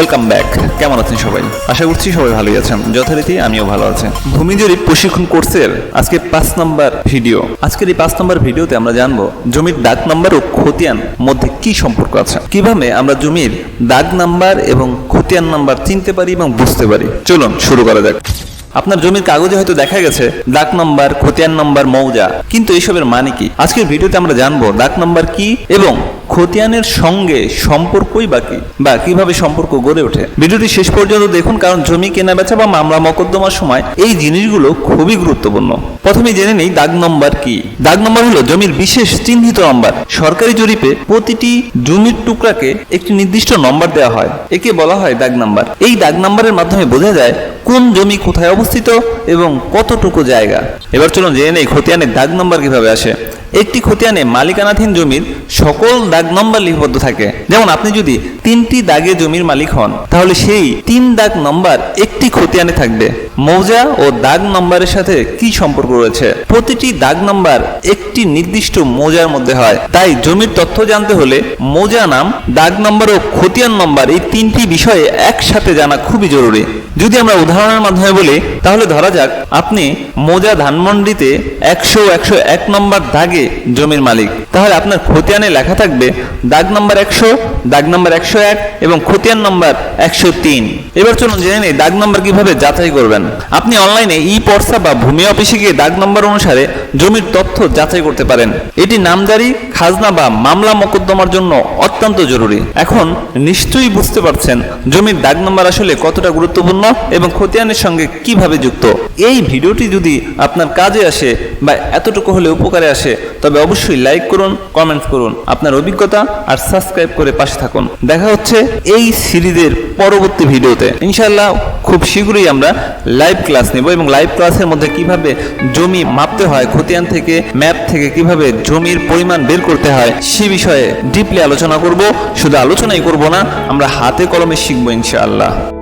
Welcome back কেমন আছেন সবাই? আশা করছি সবাই ভালোই আছেন। যথারীতি আমিও ভালো আছি। ভূমি জরিপ প্রশিক্ষণ কোর্সের আজকে পাঁচ নম্বর ভিডিও। আজকের এই পাঁচ নম্বর ভিডিওতে আমরা জানব জমির দাগ নাম্বার ও খতিয়ান মধ্যে কি সম্পর্ক আছে। কীভাবে আমরা জমির দাগ নাম্বার এবং খতিয়ান নাম্বার চিনতে পারি এবং বুঝতে পারি। চলুন শুরু করা যাক। আপনার জমির কাগজে হয়তো দেখা গেছে দাগ নাম্বার, খতিয়ান নাম্বার, মৌজা। কিন্তু এসবের মানে কি? আজকের ভিডিওতে আমরা জানব দাগ নাম্বার কি এবং খতিয়ানের সঙ্গে সম্পর্কই বা কি? বা কীভাবে সম্পর্ক গড়ে ওঠে? ভিডিওটি শেষ পর্যন্ত দেখুন, কারণ জমি কেনা বেচা বা মামলা মকদ্দমার সময় এই জিনিসগুলো খুবই গুরুত্বপূর্ণ। প্রথমে জেনে নেই দাগ নম্বর কি। দাগ নম্বর হলো জমির বিশেষ চিহ্নিত নম্বর। সরকারি জরিপে প্রতিটি জমির টুকরাকে একটি নির্দিষ্ট নম্বর দেওয়া হয়। একে বলা হয় দাগ নাম্বার। এই দাগ নাম্বারের মাধ্যমে বোঝা যায় কোন জমি কোথায় অবস্থিত এবং কতটুকু জায়গা? এবার চলুন জেনে নেই খতিয়ানের দাগ নম্বর কীভাবে আসে। একটি খতিয়ানে মালিকানাধীন জমির সকল দাগ নম্বর লিপিবদ্ধ থাকে। যেমন আপনি যদি তিনটি দাগে জমির মালিক হন, তাহলে সেই তিন দাগ নম্বর একটি খতিয়ানে থাকবে। মৌজা ও দাগ নম্বরের সাথে কি সম্পর্ক রয়েছে? প্রতিটি দাগ নম্বর একটি নির্দিষ্ট মৌজার মধ্যে হয়। তাই জমির তথ্য জানতে হলে মৌজা নাম, দাগ নম্বর ও খতিয়ান নম্বর এই তিনটি বিষয়ে একসাথে জানা খুবই জরুরি। যদি আমরা উদাহরণের মাধ্যমে বলি তাহলে ধরা যাক, আপনি মোজা ধানমন্ডিতে একশো একশো এক নম্বর দাগে জমির মালিক। তাহলে আপনার খতিয়ানে লেখা থাকবে দাগ নম্বর একশো, দাগ নম্বর একশো এক এবং খতিয়ান নম্বর একশো তিন। এবার চলুন জেনে নেই দাগ নম্বর কীভাবে যাচাই করবেন। আপনি অনলাইনে ই পর্সা বা ভূমি অফিসে গিয়ে দাগ নম্বর অনুসারে জমির তথ্য যাচাই করতে পারেন। এটি নামজারি খাজনা বা মামলা মোকদ্দমার জন্য অত্যন্ত জরুরি। এখন নিশ্চয়ই বুঝতে পারছেন জমির দাগ নম্বর আসলে কতটা গুরুত্বপূর্ণ এবং খতিয়ানের সঙ্গে কীভাবে যুক্ত। এই ভিডিওটি যদি আপনার কাজে আসে বা এতটুকু হলে উপকারে আসে, তবে অবশ্যই লাইক করুন, কমেন্ট করুন, আপনার অভিজ্ঞতা আর সাবস্ক্রাইব করে পাশে থাকুন। দেখা হচ্ছে এই সিরিজের পরবর্তী ভিডিওতে। ইনশাল্লাহ খুব শীঘ্রই আমরা লাইভ ক্লাস নেব এবং লাইভ ক্লাসের মধ্যে কীভাবে জমি মাপতে হয়, খতিয়ান থেকে ম্যাপ থেকে কীভাবে জমির পরিমাণ বের করতে হয়, সে বিষয়ে ডিপলি আলোচনা করব। শুধু আলোচনাই করব না, আমরা হাতে কলমে শিখব ইনশাআল্লাহ।